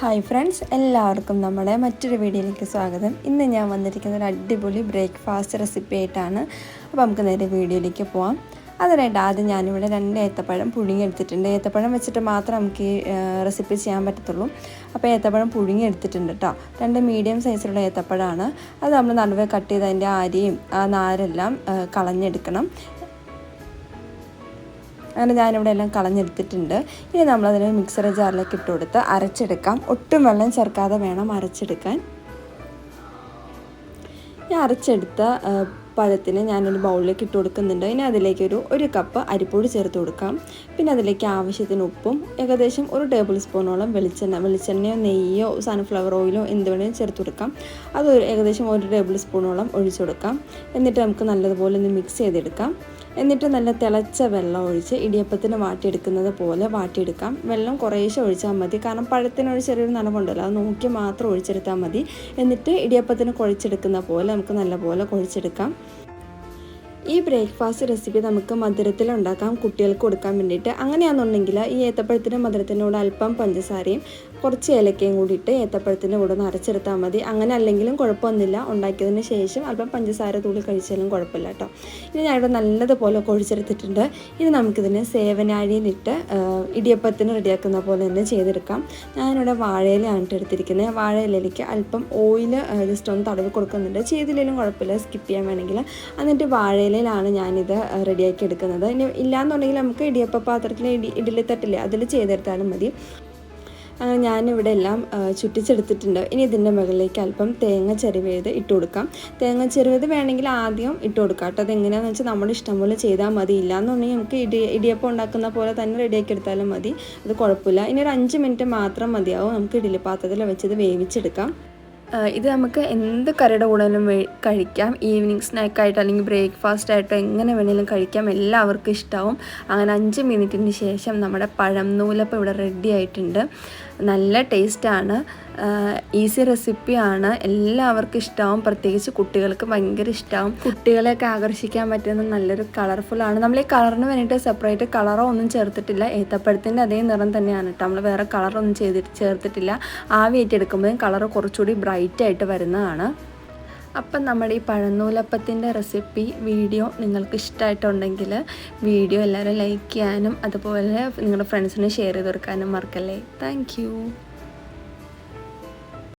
Hi friends എല്ലാവർക്കും നമ്മുടെ മറ്റൊരു വീഡിയോയിലേക്ക് സ്വാഗതം. ഇന്ന് ഞാൻ വന്നിരിക്കുന്ന ഒരു അടിപൊളി ബ്രേക്ക്ഫാസ്റ്റ് റെസിപ്പി ആയിട്ടാണ് അപ്പോൾ നമുക്ക് നേരെ വീഡിയോയിലേക്ക് പോവാം. അതിനായിട്ട് ആദ്യം ഞാനിവിടെ രണ്ട് ഏത്തപ്പഴം പുഴുങ്ങിയെടുത്തിട്ടുണ്ട്. ഏത്തപ്പഴം വെച്ചിട്ട് മാത്രം നമുക്ക് ഈ റെസിപ്പി ചെയ്യാൻ പറ്റത്തുള്ളൂ. അപ്പോൾ ഏത്തപ്പഴം പുഴുങ്ങിയെടുത്തിട്ടുണ്ട് കേട്ടോ രണ്ട് മീഡിയം സൈസിലുള്ള ഏത്തപ്പഴമാണ് അത് നമ്മൾ നടുവേ കട്ട് ചെയ്ത് അതിന്റെ അരിയും ആ നാരെല്ലാം കളഞ്ഞെടുക്കണം. അങ്ങനെ ഞാനിവിടെ എല്ലാം കളഞ്ഞെടുത്തിട്ടുണ്ട്. ഇനി നമ്മളതിന് മിക്സർ ജാറിലേക്ക് ഇട്ട് കൊടുത്ത് അരച്ചെടുക്കാം. ഒട്ടും വെള്ളം ചേർക്കാതെ വേണം അരച്ചെടുക്കാൻ. ഈ അരച്ചെടുത്ത പഴത്തിന് ഞാനൊരു ബൗളിലേക്ക് ഇട്ട് കൊടുക്കുന്നുണ്ട് ഇനി അതിലേക്ക് ഒരു ഒരു കപ്പ് അരിപ്പൊടി ചേർത്ത് കൊടുക്കാം. പിന്നെ അതിലേക്ക് ആവശ്യത്തിന് ഉപ്പും ഏകദേശം ഒരു ടേബിൾ സ്പൂണോളം വെളിച്ചെണ്ണ വെളിച്ചെണ്ണയോ നെയ്യോ സൺഫ്ലവർ ഓയിലോ എന്ത് വേണമെങ്കിലും ചേർത്ത് കൊടുക്കാം. അത് ഏകദേശം ഒരു ടേബിൾ സ്പൂണോളം ഒഴിച്ചു കൊടുക്കാം. എന്നിട്ട് നമുക്ക് നല്ലതുപോലെ ഒന്ന് മിക്സ് ചെയ്തെടുക്കാം. എന്നിട്ട് നല്ല തിളച്ച വെള്ളം ഒഴിച്ച് ഇടിയപ്പത്തിന് വാട്ടിയെടുക്കുന്നത് പോലെ വാട്ടിയെടുക്കാം. വെള്ളം കുറേശ്ശെ ഒഴിച്ചാൽ മതി. കാരണം പഴത്തിനൊരു ചെറിയൊരു നനവുണ്ടല്ലോ അത് നോക്കി മാത്രം ഒഴിച്ചെടുത്താൽ മതി. എന്നിട്ട് ഇടിയപ്പത്തിന് കുഴച്ചെടുക്കുന്ന പോലെ നമുക്ക് നല്ലപോലെ കുഴച്ചെടുക്കാം. ഈ ബ്രേക്ക്ഫാസ്റ്റ് റെസിപ്പി നമുക്ക് മധുരത്തിൽ ഉണ്ടാക്കാം കുട്ടികൾക്ക് കൊടുക്കാൻ വേണ്ടിയിട്ട്. അങ്ങനെയാണെന്നുണ്ടെങ്കിൽ ഈ ഏത്തപ്പഴത്തിന്റെ മധുരത്തിനോട് അല്പം പഞ്ചസാരയും കുറച്ച് ഏലക്കയും കൂടിയിട്ട് ഏത്തപ്പഴത്തിന്റെ കൂടെ ഒന്ന് അരച്ചെടുത്താൽ മതി. അങ്ങനെ അല്ലെങ്കിലും കുഴപ്പമൊന്നുമില്ല. ഉണ്ടാക്കിയതിന് ശേഷം അല്പം പഞ്ചസാര തൂളി കഴിച്ചാലും കുഴപ്പമില്ല കേട്ടോ. ഇനി ഞാനിവിടെ നല്ലതുപോലെ കുഴിച്ചെടുത്തിട്ടുണ്ട്. ഇത് നമുക്കിതിന് സേവനാഴിയിലിട്ട് ഇടിയപ്പത്തിന് റെഡിയാക്കുന്ന പോലെ തന്നെ ചെയ്തെടുക്കാം. ഞാനിവിടെ വാഴയിലാണ് എടുത്തിരിക്കുന്നത്. വാഴയിലേക്ക് അല്പം ഓയിൽ ജസ്റ്റ് ഒന്ന് തടവി കൊടുക്കുന്നുണ്ട്. ചെയ്തില്ലെങ്കിലും കുഴപ്പമില്ല. സ്കിപ്പ് ചെയ്യാൻ വേണമെങ്കിൽ. എന്നിട്ട് വാഴയിലാണ് ഞാനിത് റെഡിയാക്കി എടുക്കുന്നത്. ഇനി ഇല്ലാന്നുണ്ടെങ്കിൽ നമുക്ക് ഇടിയപ്പ പാത്രത്തിൽ ഇടി ഇഡലി തട്ടില്ലേ അതിൽ ചെയ്തെടുത്താലും മതി. അങ്ങനെ ഞാനിവിടെ എല്ലാം ചുറ്റിച്ചെടുത്തിട്ടുണ്ട്. ഇനി ഇതിന്റെ മുകളിലേക്ക് അല്പം തേങ്ങ ചെരുവേത് ഇട്ട് കൊടുക്കാം. തേങ്ങ ചെരുവേത് വേണമെങ്കിൽ ആദ്യം ഇട്ട് കൊടുക്കാം കേട്ടോ. അതെങ്ങനെയാണെന്ന് വെച്ചാൽ നമ്മുടെ ഇഷ്ടം പോലെ ചെയ്താൽ മതി. ഇല്ലാന്നുണ്ടെങ്കിൽ നമുക്ക് ഇടി ഇടിയപ്പം ഉണ്ടാക്കുന്ന പോലെ തന്നെ റെഡിയാക്കി എടുത്താലും മതി. അത് കുഴപ്പമില്ല. ഇനി ഒരു അഞ്ച് മിനിറ്റ് മാത്രം മതിയാവും നമുക്ക് ഇഡ്ഡലി പാത്രത്തിൽ വെച്ചത് വേവിച്ചെടുക്കാം. ഇത് നമുക്ക് എന്ത് കറിയുടെ കൂടെയും കഴിക്കാം. ഈവനിങ് സ്നാക്കായിട്ട് അല്ലെങ്കിൽ ബ്രേക്ക്ഫാസ്റ്റ് ആയിട്ടോ എങ്ങനെ വേണമെങ്കിലും കഴിക്കാം. എല്ലാവർക്കും ഇഷ്ടമാവും അങ്ങനെ അഞ്ച് മിനിറ്റിന് ശേഷം നമ്മുടെ പഴം നൂലപ്പം ഇവിടെ റെഡി ആയിട്ടുണ്ട്. നല്ല ടേസ്റ്റാണ്. ഈസി റെസിപ്പിയാണ്. എല്ലാവർക്കും ഇഷ്ടമാവും പ്രത്യേകിച്ച് കുട്ടികൾക്ക് ഭയങ്കര ഇഷ്ടമാവും കുട്ടികളെയൊക്കെ ആകർഷിക്കാൻ പറ്റുന്ന നല്ലൊരു കളർഫുള്ളാണ് നമ്മൾ ഈ കളറിന് വേണ്ടിയിട്ട് സെപ്പറേറ്റ് കളറോ ഒന്നും ചേർത്തിട്ടില്ല. ഏത്തപ്പഴത്തിന്റെ അതേ നിറം തന്നെയാണ് കേട്ടോ. നമ്മൾ വേറെ കളറൊന്നും ചെയ്തിട്ട് ചേർത്തിട്ടില്ല. ആവി എടുക്കുമ്പോഴും കളർ കുറച്ചുകൂടി ബ്രൈറ്റ് ആയിട്ട് വരുന്നതാണ്. അപ്പം നമ്മുടെ ഈ പഴനൂലപ്പത്തിന്റെ റെസിപ്പി വീഡിയോ നിങ്ങൾക്ക് ഇഷ്ടമായിട്ടുണ്ടെങ്കിൽ വീഡിയോ എല്ലാവരും ലൈക്ക് ചെയ്യാനും അതുപോലെ നിങ്ങളുടെ ഫ്രണ്ട്സിനെ ഷെയർ ചെയ്ത് കൊടുക്കാനും മറക്കല്ലേ? താങ്ക്